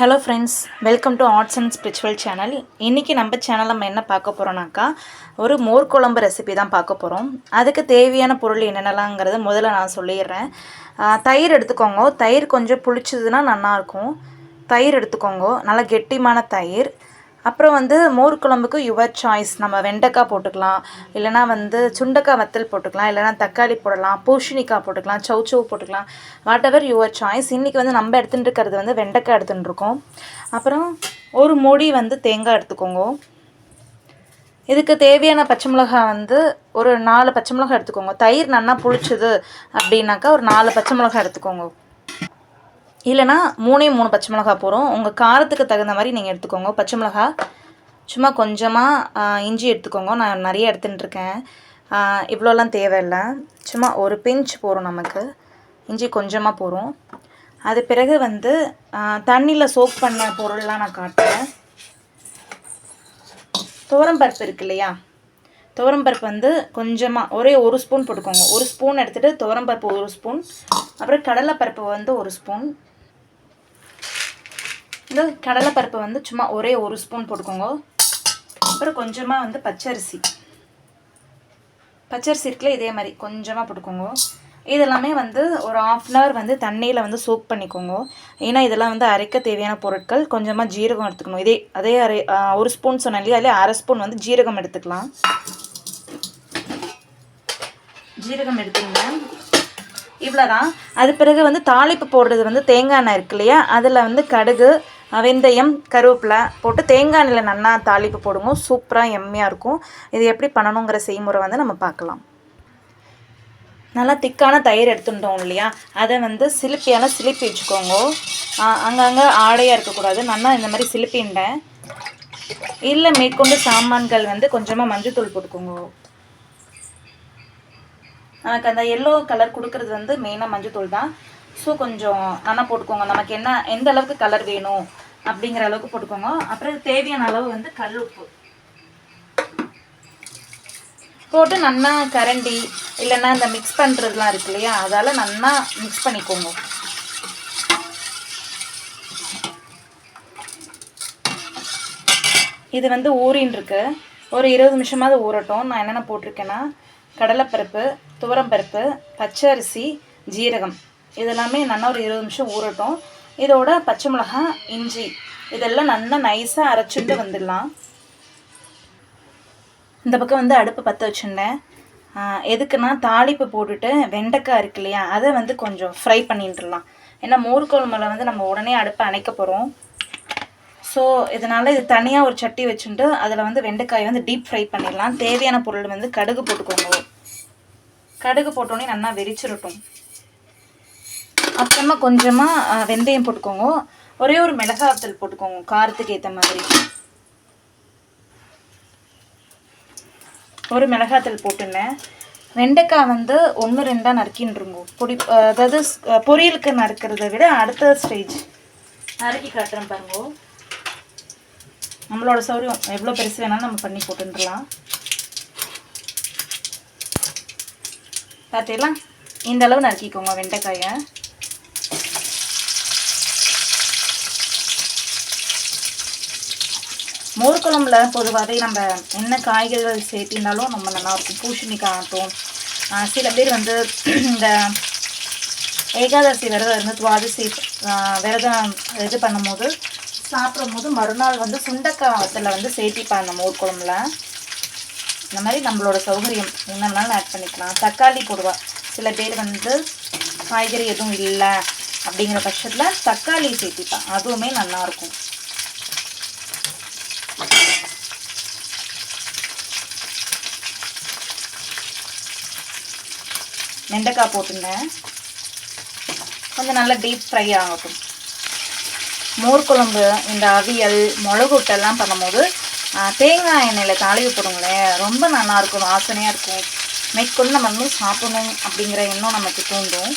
Hello friends welcome to arts and spiritual channel இன்றைக்கி நம்ம channel நம்ம என்ன பார்க்க போகிறோம்னாக்கா ஒரு மோர் குழம்பு ரெசிபி தான் பார்க்க போகிறோம் அதுக்கு தேவையான பொருள் என்னென்னலாங்கிறத முதல்ல நான் சொல்லிடுறேன். தயிர் எடுத்துக்கோங்க. தயிர் கொஞ்சம் புளிச்சதுன்னா நல்லாயிருக்கும். தயிர் எடுத்துக்கோங்க. நல்லா கெட்டிமான தயிர். அப்புறம் வந்து மோர் குழம்புக்கு யுவர் சாய்ஸ். நம்ம வெண்டைக்காய் போட்டுக்கலாம். இல்லைனா வந்து சுண்டக்காய் வத்தல் போட்டுக்கலாம். இல்லைனா தக்காளி போடலாம். பூஷணிக்காய் போட்டுக்கலாம். சௌச்சௌ போட்டுக்கலாம். வாட் எவர் யுவர் சாய்ஸ் இன்றைக்கி வந்து நம்ம எடுத்துகிட்டு இருக்கிறது வந்து வெண்டைக்காய் எடுத்துகிட்டு இருக்கோம். அப்புறம் ஒரு மூடி வந்து தேங்காய் எடுத்துக்கோங்க. இதுக்கு தேவையான பச்சை மிளகாய் வந்து ஒரு நாலு பச்சை மிளகாய் எடுத்துக்கோங்க. தயிர் நல்லா புளிச்சுது அப்படின்னாக்கா ஒரு நாலு பச்சை மிளகாய் எடுத்துக்கோங்க. இல்லைனா மூணே மூணு பச்சை மிளகா போகிறோம் உங்கள் காரத்துக்கு தகுந்த மாதிரி நீங்கள் எடுத்துக்கோங்க. பச்சை மிளகா சும்மா கொஞ்சமாக இஞ்சி எடுத்துக்கோங்க. நான் நிறைய எடுத்துட்டுருக்கேன் இவ்வளோலாம் தேவையில்லை. சும்மா ஒரு பிஞ்ச் போகிறோம் நமக்கு. இஞ்சி கொஞ்சமாக போகிறோம் அது பிறகு வந்து தண்ணியில் சோக் பண்ண பொருள்லாம் நான் காட்டுறேன். துவரம்பருப்பு இருக்கு இல்லையா? துவரம்பருப்பு வந்து கொஞ்சமாக ஒரே ஒரு ஸ்பூன் போட்டுக்கோங்க. ஒரு ஸ்பூன் எடுத்துகிட்டு துவரம்பருப்பு ஒரு ஸ்பூன். அப்புறம் கடலைப்பருப்பு வந்து ஒரு ஸ்பூன். இந்த கடலைப்பருப்பை வந்து சும்மா ஒரே ஒரு ஸ்பூன் போட்டுக்கோங்க. அப்புறம் கொஞ்சமாக வந்து பச்சரிசி. பச்சரிசி இருக்குல்ல இதே மாதிரி கொஞ்சமாக போட்டுக்கோங்க. இதெல்லாமே வந்து ஒரு ஆஃப் அன் ஹவர் வந்து தண்ணியில் வந்து சோக் பண்ணிக்கோங்க. ஏன்னா இதெல்லாம் வந்து அரைக்க தேவையான பொருட்கள். கொஞ்சமாக ஜீரகம் எடுத்துக்கணும். இதே அதே அரை ஒரு ஸ்பூன் சொன்னேன் இல்லையா? அதிலே அரை ஸ்பூன் வந்து ஜீரகம் எடுத்துக்கலாம். ஜீரகம் எடுத்துங்க இவ்வளோதான் அது பிறகு வந்து தாளிப்பு போடுறது வந்து தேங்காய் எண்ணெய் இருக்கு இல்லையா? அதில் வந்து கடுகு வெந்தயம் கருவேப்பிலை போட்டு தேங்காய் எண்ணெயில் நல்லா தாளிப்பு போடுங்க. சூப்பராக எம்மையாக இருக்கும். இது எப்படி பண்ணணுங்கிற செய்முறை வந்து நம்ம பார்க்கலாம். நல்லா திக்கான தயிர் எடுத்துட்டோம் இல்லையா? அதை வந்து சிலிப்பியால் சிலிப்பி வச்சுக்கோங்க. அங்கங்கே ஆடையாக இருக்கக்கூடாது. நல்லா இந்த மாதிரி சிலிப்பிண்டேன் இல்லை மேற்கொண்டு சாமான்கள் வந்து கொஞ்சமாக மஞ்சத்தூள் போட்டுக்கோங்க. நமக்கு அந்த எல்லோ கலர் கொடுக்கறது வந்து மெயினாக மஞ்சத்தூள் தான். ஸோ கொஞ்சம் நல்லா போட்டுக்கோங்க. நமக்கு என்ன எந்த அளவுக்கு கலர் வேணும்? அப்படிங்கிற அளவுக்கு போட்டுக்கோங்க. அப்புறம் தேவையான அளவு வந்து கல் உப்பு. போட்டு நல்லா கரண்டி இல்லைன்னா இந்த மிக்ஸ் பண்ணுறதுலாம் இருக்கு இல்லையா? அதால் நல்லா மிக்ஸ் பண்ணிக்கோங்க. இது வந்து ஊறின்னு இருக்கு ஒரு இருபது நிமிஷமாவது ஊறட்டும். நான் என்னென்ன போட்டிருக்கேன்னா கடலைப்பருப்பு துவரம்பருப்பு பச்சரிசி ஜீரகம். இதெல்லாமே நல்லா ஒரு இருபது நிமிஷம் ஊறட்டும். இதோட பச்சை மிளகாய் இஞ்சி இதெல்லாம் நல்லா நைஸாக அரைச்சிட்டு வந்துடலாம். இந்த பக்கம் வந்து அடுப்பு பற்ற வச்சுருந்தேன். எதுக்குன்னா தாளிப்பு போட்டுட்டு வெண்டைக்காய் இருக்கு இல்லையா அதை வந்து கொஞ்சம் ஃப்ரை பண்ணிட்டுலாம் ஏன்னா மோர் குழம்புல வந்து நம்ம உடனே அடுப்பை அணைக்க போகிறோம் ஸோ இதனால் இது தனியாக ஒரு சட்டி வச்சுட்டு அதில் வந்து வெண்டைக்காயை வந்து டீப் ஃப்ரை பண்ணிடலாம். தேவையான பொருள் வந்து கடுகு போட்டுக்கோங்க. கடுகு போட்டோன்னே நல்லா வெடிச்சிரட்டும். அப்புறமா கொஞ்சமாக வெந்தயம் போட்டுக்கோங்க. ஒரே ஒரு மிளகாத்தூள் போட்டுக்கோங்க காரத்துக்கு ஏற்ற மாதிரி. ஒரு மிளகாத்தூள் போட்டுனேன் வெண்டைக்காய் வந்து ஒன்று ரெண்டாக நறுக்கின்றுங்க. பொடி அதாவது பொரியலுக்கு நறுக்கிறத விட அடுத்த ஸ்டேஜ் நறுக்கி காட்டுறேன் பாருங்கோ. நம்மளோட சௌரியம் எவ்வளோ பெருசு வேணாலும் நம்ம பண்ணி போட்டுடலாம் பார்த்தீங்களா இந்த அளவு நறுக்கிக்கோங்க வெண்டைக்காயை. மோர் குழம்புல பொதுவாகவே நம்ம என்ன காய்கறிகள் சேர்த்திருந்தாலும் நம்ம நல்லாயிருக்கும் பூசணிக்காய் ஆகட்டும் சில பேர் வந்து இந்த ஏகாதசி விரதம் இருந்து துவாதசி விரதம் இது பண்ணும்போது சாப்பிடும்போது மறுநாள் வந்து சுண்டக்காய் வந்து சேர்த்திப்பாங்க மோர் குழம்புல. இந்த மாதிரி நம்மளோட சௌகரியம் என்னென்னாலும் ஆட் பண்ணிக்கலாம். தக்காளி போடுவா சில பேர் வந்து காய்கறி எதுவும் இல்லை அப்படிங்கிற பட்சத்தில் தக்காளி சேர்த்திப்பான் அதுவுமே நல்லாயிருக்கும் வெண்டைக்காய் போட்டுருந்தேன். கொஞ்சம் நல்லா டீப் ஃப்ரை ஆகட்டும். மோர் குழம்பு இந்த அவியல் மிளகுட்டெல்லாம் பண்ணும்போது தேங்காய் எண்ணெயில் தாளிவு போடுங்களேன். ரொம்ப நல்லாயிருக்கும் வாசனையாக இருக்கும். மேற்கொண்டு நம்ம வந்து சாப்பிடணும் அப்படிங்கிற எண்ணம் நமக்கு தூண்டும்.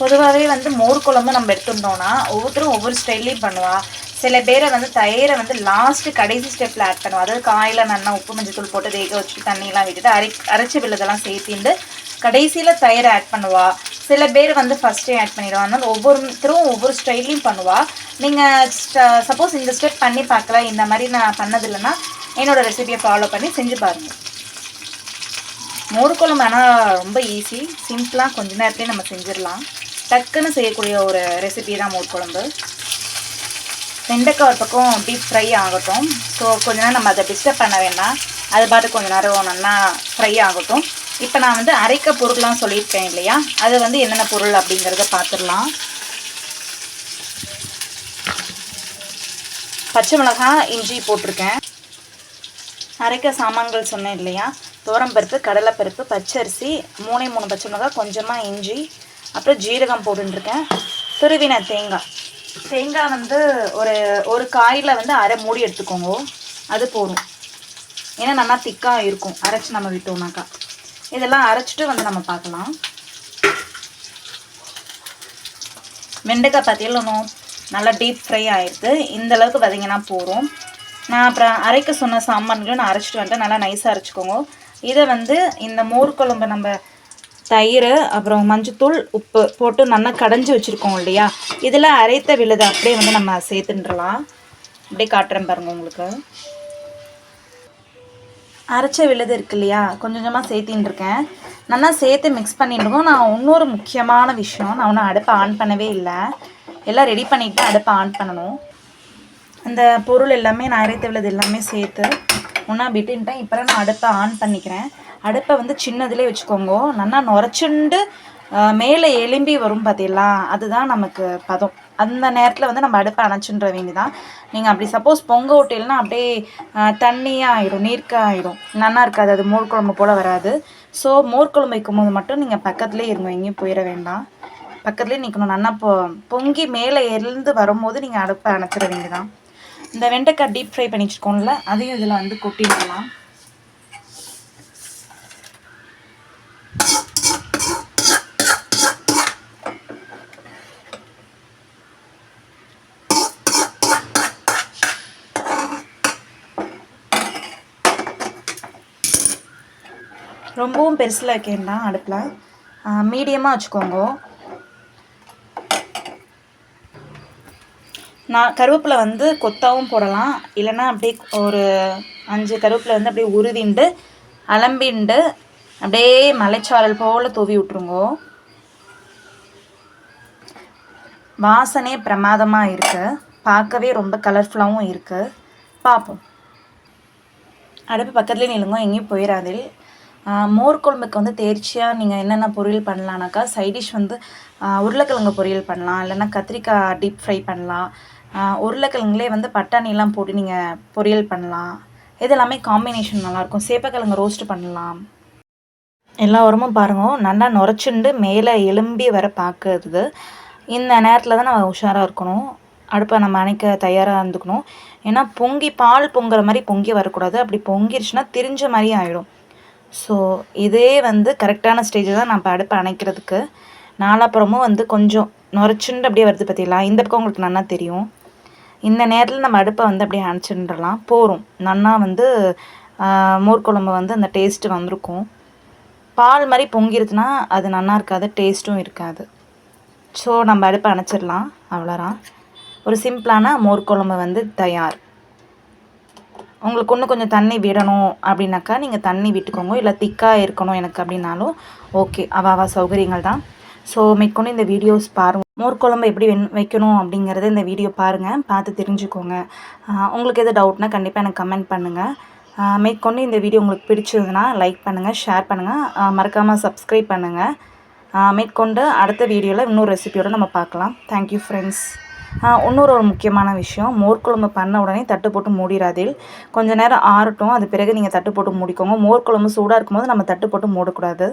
பொதுவாகவே வந்து மோர் குழம்பு நம்ம எடுத்துட்டோம்னா ஒவ்வொருத்தரும் ஒவ்வொரு ஸ்டைல்லையும் பண்ணுவாள் சில பேரை வந்து தயிரை வந்து லாஸ்ட்டு கடைசி ஸ்டெப்பில் ஆட் பண்ணுவோம் அதாவது காயில் நல்லா உப்பு மஞ்சத்தூள் போட்டு வேக வச்சுட்டு தண்ணியெலாம் விட்டுட்டு அரை அரைச்சி விழுதெல்லாம் சேர்த்திண்டு கடைசியில் தயிரை ஆட் பண்ணுவாள் சில பேர் வந்து ஃபஸ்ட்டே ஆட் பண்ணிடுவா. அதனால் ஒவ்வொருத்தரும் ஒவ்வொரு ஸ்டைல்லையும் பண்ணுவாள் நீங்கள் சப்போஸ் இந்த ஸ்டெப் பண்ணி பார்க்கல இந்த மாதிரி நான் பண்ணதில்லைனா என்னோடய ரெசிபியை ஃபாலோ பண்ணி செஞ்சு பாருங்கள் மோர் குழம்பு ஆனால் ரொம்ப ஈஸி சிம்பிளாக கொஞ்ச நேரத்துலேயே நம்ம செஞ்சிடலாம். டக்குன்னு செய்யக்கூடிய ஒரு ரெசிபி தான் மோர் குழம்பு. வெண்டைக்காய் ஒரு பக்கம் டீப் ஃப்ரை ஆகட்டும். ஸோ கொஞ்ச நேரம் நம்ம அதை டிஸ்டர்ப் பண்ண வேண்டாம். அது பார்த்து கொஞ்ச நேரம் நல்லா ஃப்ரை ஆகட்டும். இப்போ நான் வந்து அரைக்க பொருள்லாம் சொல்லியிருக்கேன் இல்லையா? அது வந்து என்னென்ன பொருள் அப்படிங்கிறத பார்த்துடலாம் பச்சை மிளகாய் இஞ்சி போட்டிருக்கேன். அரைக்க சாமான்கள் சொன்னேன் இல்லையா? துவரம்பருப்பு கடலைப்பருப்பு பச்சரிசி மூணே மூணு பச்சை மிளகாய் கொஞ்சமாக இஞ்சி அப்புறம் ஜீரகம் போட்டுருக்கேன் துருவின தேங்காய் தேங்காய் வந்து ஒரு ஒரு காயில் வந்து அரை மூடி எடுத்துக்கோங்க. அது போதும். ஏன்னா நல்லா திக்காக இருக்கும். அரைச்சி நம்ம விட்டோம்னாக்கா. இதெல்லாம் அரைச்சிட்டு வந்து நம்ம பார்க்கலாம். வெண்டைக்காய் பார்த்தீங்கன்னா நல்லா டீப் ஃப்ரை ஆகிடுது இந்த அளவுக்கு பார்த்தீங்கன்னா போதும். நான் அப்புறம் அரைக்க சொன்ன சாமான்களையும் நான் அரைச்சிட்டு வந்துட்டேன். நல்லா நைஸாக அரைச்சிக்கோங்க. இதை வந்து இந்த மோர் குழம்பு நம்ம தயிர் அப்புறம் மஞ்சத்தூள் உப்பு போட்டு நல்லா கடைஞ்சி வச்சுருக்கோம் இல்லையா? இதில் அரைத்த விழுதை அப்படியே வந்து நம்ம சேர்த்துன்றலாம் அப்படியே காட்டுறேன் பாருங்கள் உங்களுக்கு. அரைச்ச விழுது இருக்கு இல்லையா? கொஞ்சம் கொஞ்சமாக சேர்த்தின்னு இருக்கேன் நல்லா சேர்த்து மிக்ஸ் பண்ணிட்டுருக்கோம். நான் இன்னொரு முக்கியமான விஷயம் நான் ஒன்றும் அடுப்பை ஆன் பண்ணவே இல்லை. எல்லாம் ரெடி பண்ணிவிட்டு அடுப்பை ஆன் பண்ணணும். அந்த பொருள் எல்லாமே நான் அரைத்த விழுது எல்லாமே சேர்த்து ஒன்றா விட்டுன்ட்டேன். இப்போ நான் அடுப்பை ஆன் பண்ணிக்கிறேன். அடுப்பை வந்து சின்னதுலேயே வச்சுக்கோங்க. நல்லா நுரைச்சுண்டு மேலே எலும்பி வரும் பார்த்தீங்களா அதுதான் நமக்கு பதம். அந்த நேரத்தில் வந்து நம்ம அடுப்பை அணைச்சுன்ற வேண்டிதான். நீங்கள் அப்படி சப்போஸ் பொங்க ஓட்டையில்னா அப்படியே தண்ணியாக ஆயிடும் நீர்க்காக ஆயிடும் நல்லா இருக்காது. அது மோர் குழம்பு போல் வராது. ஸோ மோர் குழம்பு வைக்கும்போது மட்டும் நீங்கள் பக்கத்துலேயே இருங்க. எங்கேயும் போயிட வேண்டாம். பக்கத்துலேயே நிற்கணும் நல்லா பொ பொங்கி மேலே எழுந்து வரும்போது நீங்கள் அடுப்பை அணைச்சிட வேண்டியதான் இந்த வெண்டைக்காய் டீப் ஃப்ரை பண்ணி வச்சுக்கோங்கள அதையும் இதில் வந்து கொட்டிடலாம். பெருசில் வைக்க வேண்டாம் அடுப்பில் மீடியமாக வச்சுக்கோங்க. நான் கருவேப்பிலை வந்து கொத்தாவும் போடலாம். இல்லைன்னா அப்படியே ஒரு அஞ்சு கருவேப்பிலை வந்து அப்படியே உருவிண்டு அலம்பிண்டு அப்படியே மலைச்சாரல் போல் தூவி விட்ருங்கோ வாசனே பிரமாதமாக இருக்குது பார்க்கவே ரொம்ப கலர்ஃபுல்லாகவும் இருக்குது பார்ப்போம். அடுப்பு பக்கத்துலேயே நிலுங்க எங்கேயும் போயிடாதில் மோர் குழம்புக்கு வந்து தேர்ச்சியாக நீங்கள் என்னென்ன பொரியல் பண்ணலான்னாக்கா சைடிஷ் வந்து உருளைக்கிழங்கு பொரியல் பண்ணலாம். இல்லைன்னா கத்திரிக்காய் டீப் ஃப்ரை பண்ணலாம். உருளைக்கிழங்குலே வந்து பட்டாணிலாம் போட்டு நீங்கள் பொரியல் பண்ணலாம். இது எல்லாமே காம்பினேஷன் நல்லாயிருக்கும் சேப்பக்கிழங்கு ரோஸ்ட் பண்ணலாம். எல்லா உரமும் பாருங்க. நல்லா நுரைச்சுண்டு மேலே எலும்பி வர பார்க்குறது இந்த நேரத்தில் தான் நம்ம உஷாராக இருக்கணும். அடுப்பை நம்ம அணைக்க தயாராக இருந்துக்கணும். ஏன்னா பொங்கி பால் பொங்குற மாதிரி பொங்கி வரக்கூடாது. அப்படி பொங்கிருச்சுன்னா திரிஞ்ச மாதிரி ஆகிடும் ஸோ இதே வந்து கரெக்டான ஸ்டேஜ் தான் நான் இப்போ அடுப்பை அணைக்கிறதுக்கு. நாலாப்புறமும் வந்து கொஞ்சம் நுரைச்சுண்டு அப்படியே வருது பார்த்தீங்களா இந்த பக்கம் உங்களுக்கு நல்லா தெரியும். இந்த நேரத்தில் நம்ம அடுப்பை வந்து அப்படியே அணைச்சுன்றலாம் போகிறோம் நன்னா வந்து மோர் குழம்பு வந்து அந்த டேஸ்ட்டு வந்திருக்கும். பால் மாதிரி பொங்கிருதுன்னா அது நல்லா இருக்காது டேஸ்ட்டும் இருக்காது. ஸோ நம்ம அடுப்பை அணைச்சிடலாம். அவ்வளோதான் ஒரு சிம்பிளான மோர் குழம்பு வந்து தயார். உங்களுக்கு இன்னும் கொஞ்சம் தண்ணி விடணும் அப்படின்னாக்கா நீங்கள் தண்ணி விட்டுக்கோங்க. இல்லை திக்காக இருக்கணும் எனக்கு அப்படின்னாலும் ஓகே அவாவா சௌகரியங்கள் தான். ஸோ மேற்கொண்டு இந்த வீடியோஸ் பாருங்கள் மோர் குழம்பு எப்படி வென் வைக்கணும் அப்படிங்கிறத இந்த வீடியோ பாருங்கள் பார்த்து தெரிஞ்சுக்கோங்க. உங்களுக்கு எது டவுட்னா கண்டிப்பாக எனக்கு கமெண்ட் பண்ணுங்கள் மேற்கொண்டு இந்த வீடியோ உங்களுக்கு பிடிச்சிருந்ததுன்னா லைக் பண்ணுங்கள் ஷேர் பண்ணுங்கள் மறக்காமல் சப்ஸ்கிரைப் பண்ணுங்கள் மேற்கொண்டு அடுத்த வீடியோவில் இன்னொரு ரெசிபியோடு நம்ம பார்க்கலாம். தேங்க்யூ ஃப்ரெண்ட்ஸ் இன்னொரு ஒரு முக்கியமான விஷயம் மோர் குழம்பு பண்ண உடனே தட்டு போட்டு மூடிடாதீல் கொஞ்சம் நேரம் ஆறட்டும் அது பிறகு நீங்கள் தட்டு போட்டு மூடிக்கோங்க. மோர் குழம்பு சூடாக இருக்கும்போது நம்ம தட்டு போட்டு மூடக்கூடாது.